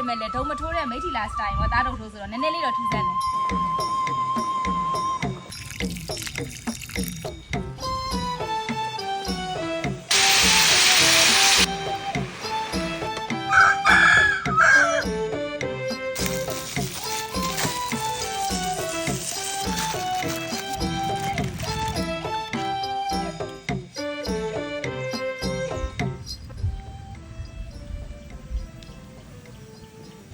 ပေမဲ့လည်းဒုံမထိုးတဲ့မိထီလာစတိုင်ဝတ်သားဒုံထိုးဆိုတော့နည်းနည်းလေးတော့ထူးဆန်းတယ်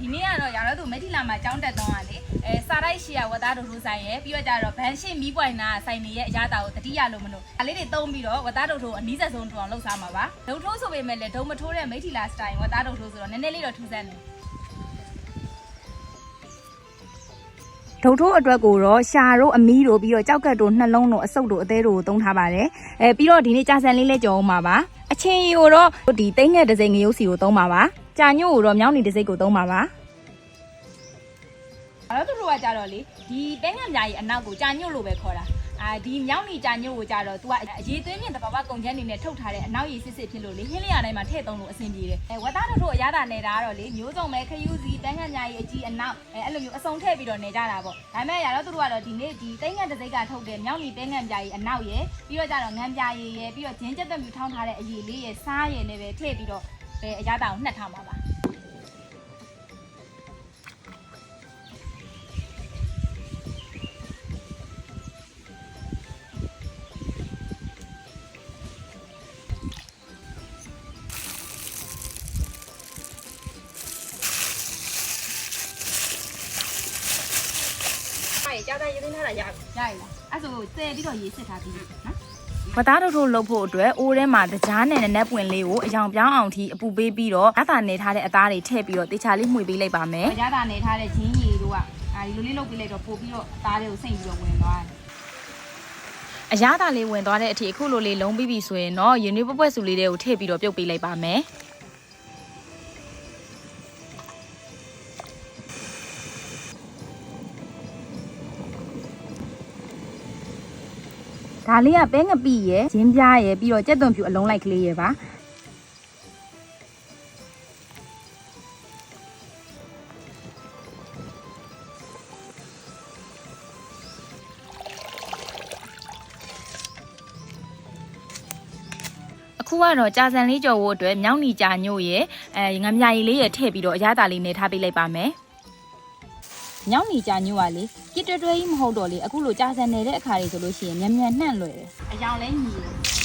ဒီနေ့ကတော့ရာတော့သူမိထီလာမှာကြောင်းတက်တော့ကလေအဲစာရိုက်ရှီယာဝတ်သားတို့ထိုးဆိုင်ရယ်ပြီးတော့ကြတော့ဗန်ရှင်းမီးပွိုင်နာဆိုင်နေရဲ့အရာတာကိုတတိယလို့မလို့အလေးတွေသုံးပြီးတော့ဝတ်သားတို့ထိုးအနီးဆက်ဆုံးထူအောင်လှုပ်ရှားမှာပါဒုံထိုးဆိုပေမဲ့လည်းဒုံမထိုးတဲ့မိထီလာစတိုင်ဝတ်သားတို့ထိုးဆိုတော့နည်းနည်းလေးတော့ထူးဆန်းတယ်ဒုတ်ထိုးအတွက်ကိုတော့ရှာတို့အမီးတို့ပြီးတော့ကြောက်ကတ်တို့နှလုံးတို့အဆုပ်တို့အသေးတို့ကိုသုံးထားပါတယ်အဲပြီးတော့ဒီနေ့ကြာဆန်လေးလဲကြော်အောင်ပါပါအချင်းရီကိုတော့ဒီတိတ်ငယ်တစ်စိမ့်ငရုတ်စီကိုသုံးပါပါ ကြာညို့ကိုတော့မြောင်းနေတစ်စိမ့်ကိုသုံးပါပါအဲ့တော့သူတို့ကကြတော့လေဒီတဲငံမြားကြီးအနောက်ကိုကြာညွတ်လို့ပဲခေါ်တာအာဒီမြောင်းနေကြာညွတ်ကိုကြတော့ तू ကအရေးသွင်းမြင့်တဘာဝကုန်ချမ်းနေနဲ့ထုတ်ထားတဲ့အနောက်ရည်စစ်စစ်ဖြစ်လို့လေဟင်းလျာတိုင်းမှာထည့်သုံးလို့အဆင်ပြေတယ်အဲဝတ်သားတို့တို့အရသာနေတာကတော့လေမျိုးစုံပဲခရူးစီတဲငံမြားကြီးအကြီးအနောက်အဲအဲ့လိုမျိုးအစုံထည့်ပြီးတော့နေကြတာပေါ့ဒါပေမဲ့ရတော့သူတို့ကတော့ဒီနေ့ဒီတဲငံတစ်စိတ်ကထုတ်တဲ့မြောင်းနေတဲငံမြားကြီးအနောက်ရယ်ပြီးတော့ကြတော့ငံပြားရည်ရယ်ပြီးတော့ဂျင်းကျက်သက်မြူထောင်းထားတဲ့အရည်လေးရယ်စားရယ်နဲ့ပဲထည့်ပြီးတော့ အဲအရသာကိုနှက်ထားမှာပါအဲ့ကြာကြာရေးသွင်းထားတာရပြီရရလားအဲ့ဆိုသဲပြီးတော့ရေးစစ်ထားပြီးနော် ဝတ်သားတို့ထိုးလုပ်ဖို့အတွက်အိုးထဲမှာတကြားနဲ့နက်နက်ပွင့်လေးကိုအယောင်ပြောင်းအောင်ထိအပူပေးပြီးတော့အသာနေထားတဲ့အသားတွေထည့်ပြီးတော့တေချာလေးမှွေပေးလိုက်ပါမယ်။ကြားတာနေထားတဲ့ဂျင်းရည်တို့ကအာဒီလိုလေးလုပ်ပြီးလိုက်တော့ပို့ပြီးတော့အသားတွေကိုစိမ့်ပြီးတော့ဝင်သွားတယ်အရသာလေးဝင်သွားတဲ့အထိအခုလိုလေးလုံးပြီးပြီဆိုရင်တော့ယူနီပွပွက်စုလေးတွေကိုထည့်ပြီးတော့ပြုတ်ပေးလိုက်ပါမယ် ဒါလေးကပဲငပိရယ်ဂျင်းပြားရယ်ပြီးတော့ကြက်သွန်ဖြူအလုံးလိုက်ကလေးရယ်ပါအခုကတော့ကြာစံလေးကြော်ဖို့အတွက်မြောင်းနီကြာညို့ရယ်အဲငမြရည်လေးရယ်ထည့်ပြီးတော့အရသာလေးနေထားပေးလိုက်ပါမယ်။ မြောင်းနီကြာညို့ကလေကြစ်တွဲတွဲကြီးမဟုတ်တော့လေအခုလိုကြာစံနေတဲ့အခါတွေဆိုလို့ရှိရင်မြန်မြန်နှံ့လွယ်တယ်။အယောင်လဲညီတယ်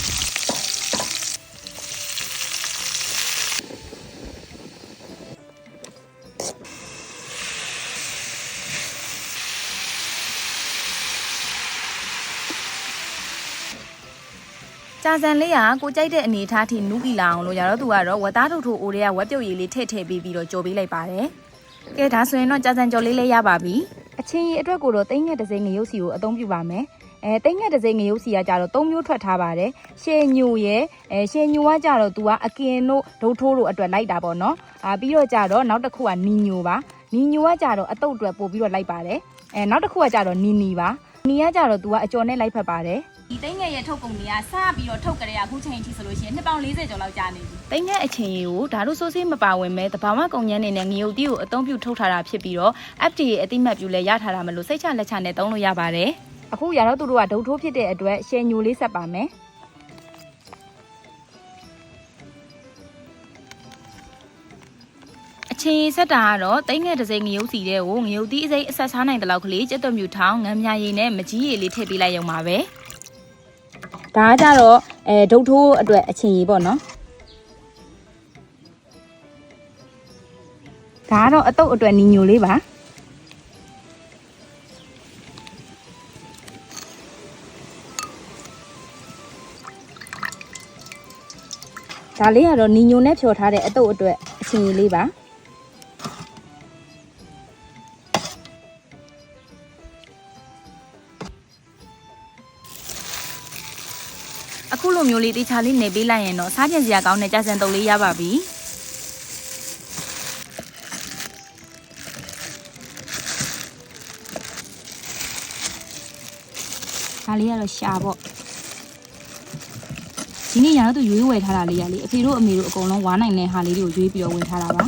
ကြာစံလေးကကိုကြိုက်တဲ့အနေအထားထိနူးကီလာအောင်လို့ရတော့သူကတော့ဝတ်သားထုတ်ထိုးအိုတွေကဝက်ပြုတ်ရည်လေးထည့်ထည့်ပေးပြီးတော့ကြော်ပေးလိုက်ပါတယ်။ ကဲဒါဆိုရင်တော့ကြာစံကြော်လေးလေးရပါပြီ။အချင်းကြီးအတွက်ကိုတော့တိတ်ငက်တစ်စိမ့်ငရုတ်စီကိုအသုံးပြုပါမယ်။အဲတိတ်ငက်တစ်စိမ့်ငရုတ်စီကကြတော့၃မျိုးထွက်ထားပါတယ်။ရှေညိုရဲ့အဲရှေညိုကကြတော့သူကအကင်တို့ဒုတ်ထိုးတို့အတွက်လိုက်တာပေါ့နော်။အာပြီးတော့ကြတော့နောက်တစ်ခုကနီညိုပါ။နီညိုကကြတော့အတုတ်အတွက်ပို့ပြီးတော့လိုက်ပါတယ်။အဲနောက်တစ်ခုကကြတော့နီနီပါ။နီကကြတော့သူကအကျော်နဲ့လိုက်ဖက်ပါတယ်။။ ဒီသိန်းငယ်ရဲ့ထုတ်ကုန်တွေကစပြီးတော့ထုတ်ကြတဲ့အခုချိန်ထိဆိုလို့ရှိရင်နှစ်ပေါင်40ကျော်လောက်ကြာနေပြီတိတ်ငက်အချင်းကြီးကိုဓာတ်ဆိုးဆေးမပါဝင်မဲ့တဘာဝကုန်ကျန်းနေတဲ့ငရုတ်တီးကိုအသုံးပြုထုတ်ထားတာဖြစ်ပြီးတော့ FDA အတိမတ်ပြုလဲရထားတာမလို့စိတ်ချလက်ချနဲ့သုံးလို့ရပါတယ်။အခုရတော့သူတို့ကဒုတ်ထိုးဖြစ်တဲ့အတွက်ရှယ်ညိုလေးဆက်ပါမယ်။အချင်းကြီးဆက်တာကတော့တိတ်ငက်တစ်စိမ့်ငရုတ်စီတဲ့ကိုငရုတ်တီးအစိမ့်အဆက်စားနိုင်တဲ့လောက်ကလေးကြက်သွန်မြူထောင်းငမ်းမြရည်နဲ့မကြီးရည်လေးထည့်ပေးလိုက်ရုံပါပဲ။ ဒါကကြတော့အဲဒုတ်ထိုးအတွက်အချင်းကြီးပေါ့နော်။ဒါကတော့အတုပ်အတွက်နီညိုလေးပါဒါလေးကတော့နီညိုနဲ့ဖြော်ထားတဲ့အတုပ်အတွက်အချင်းကြီးလေးပါ အခုလိုမျိုးလေးတေချာလေးနေပေးလိုက်ရင်တော့စားကျင်စရာကောင်းတဲ့ကြာစံတုပ်လေးရပါပြီဒါလေးကတော့ရှာပေါ့ဒီနေ့ရတော့သူရွေးဝယ်ထားတာလေးရလေအဖေတို့အမေတို့အကုန်လုံးဝါနိုင်တဲ့ဟာလေးတွေကိုရွေးပြီးတော့ဝယ်ထားတာပါ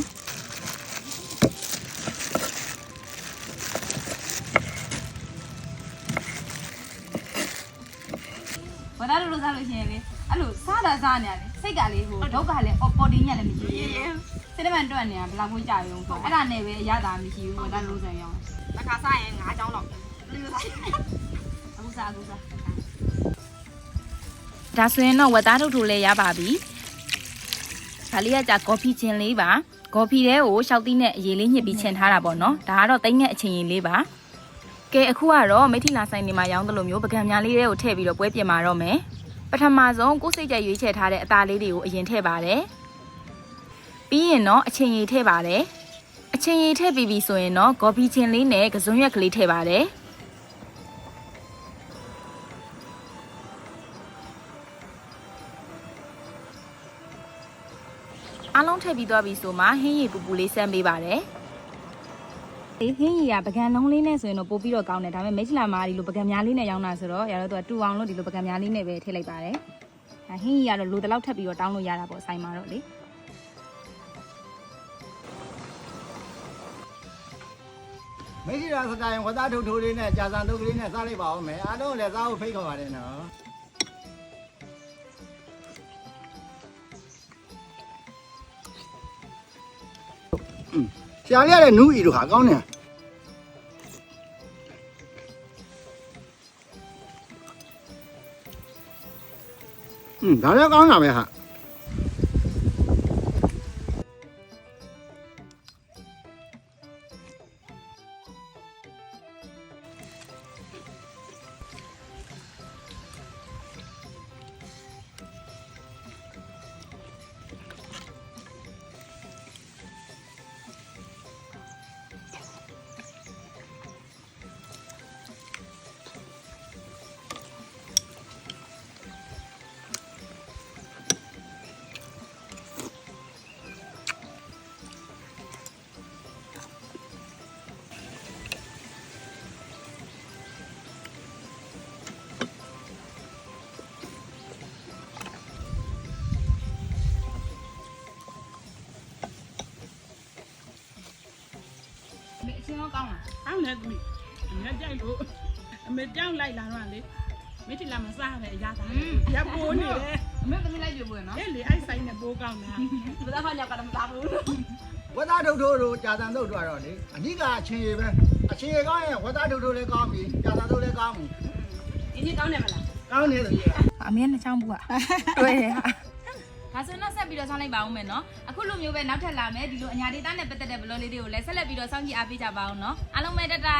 စားနေရတယ်စိတ်ကလေးဟိုဒုက္ခလည်းပေါ်တင်းညက်လည်းမရှိဘူးစိတ်တမန်တွက်နေတာဘယ်လောက်ကိုကြာရုံဆိုအဲ့ဒါနဲ့ပဲအရသာမရှိဘူးဝတ်သားလုံးစံရောင်းတစ်ခါစားရင်9ချောင်းလောက်လူစားအခုစားအခုစားဒါဆိုရင်တော့ဝက်သားထုတ်ထုတ်လည်းရပါပြီဒါလေးကကြာကော်ဖီချင်းလေးပါကော်ဖီတဲကိုရှောက်သီးနဲ့အရေးလေးညှစ်ပြီးချင်ထားတာပေါ့နော်ဒါကတော့တိတ်ငက်အချင်းရင်လေးပါ ကဲအခုကတော့မိထီလာဆိုင်နေမှာရောင်းတယ်လို့မျိုးပကံများလေးတွေကိုထည့်ပြီးတော့ပွဲပြင်มาတော့မယ်ပထမဆုံးကိုယ်စိတ်ကြရွေးချယ်ထားတဲ့အသားလေးတွေကိုအရင်ထည့်ပါတယ်ပြီးရင်တော့အချင်းရည်ထည့်ပါတယ်အချင်းရည်ထည့်ပြီးပြီဆိုရင်တော့ကော်ဖီချင်းလေးနဲ့ကစွန်းရွက်ကလေးထည့်ပါတယ်အားလုံးထည့်ပြီးသွားပြီဆိုမှဟင်းရည်ပူပူလေးစမ်းပေးပါတယ်။ ဒီဟင်းရည်ကပကံလုံးလေးနဲ့ဆိုရင်တော့ပို့ပြီးတော့ကောင်းတယ်ဒါပေမဲ့မိတ်ချလာမာဒီလိုပကံများလေးနဲ့ရောင်းတာဆိုတော့ရတော့သူကတူအောင်လို့ဒီလိုပကံများလေးနဲ့ပဲထည့်လိုက်ပါတယ်။ဒါဟင်းရည်ကတော့လိုတလောက်ထပ်ပြီးတော့တောင်းလို့ရတာပေါ့ဆိုင်မှာတော့လေမိတ်ဆွေစကိုင်းဝသားထုတ်ထိုးလေးနဲ့ကြာစံထုတ်ကလေးနဲ့စားလိုက်ပါဦးမယ်အားလုံးလည်းစားဖို့ဖိတ်ခေါ်ပါတယ်နော်ဆရာလေးရတဲ့နူးအီတို့ဟာကောင်းနေอื มဒါလည်းကောင်းတာ ချင်းရောကောင်းလားအောင်းနေသမီးအမေကြိုက်လို့အမေပြောင်းလိုက်လာတော့လေမိတီလာမစားပဲအရသာရပိုးနေတယ်အမေသမီးလိုက်ပြပွင့်နော်အဲ့လေအဲ့ဆိုင်နဲ့ပိုးကောင်းတာဘယ်သားမှရောက်ကတော့မသားဘူးဝသားထုတ်ထိုးတို့ကြာစံထုတ်တို့ကတော့လေအဓိကအချင်းရည်ပဲအချင်းရည်ကောင်းရင်ဝသားထုတ်ထိုးလည်းကောင်းပြီကြာစံထုတ်လည်းကောင်းပြီဒီနေ့ကောင်းတယ်မလားကောင်းနေတယ်ကြီးအမေနှစ်ချောင်းဘူးကတွေ့တယ်ဟာ ဒါဆိုတော့ဆက်ပြီးတော့ဆောင်းလိုက်ပါအောင်မယ်နော်အခုလိုမျိုးပဲနောက်ထပ်လာမယ်ဒီလိုအညာဒေတာနဲ့ပတ်သက်တဲ့ဘလော့လေးတွေကိုလည်းဆက်လက်ပြီးတော့စောင့်ကြည့်အားပေးကြပါအောင်နော်အားလုံးပဲတတာ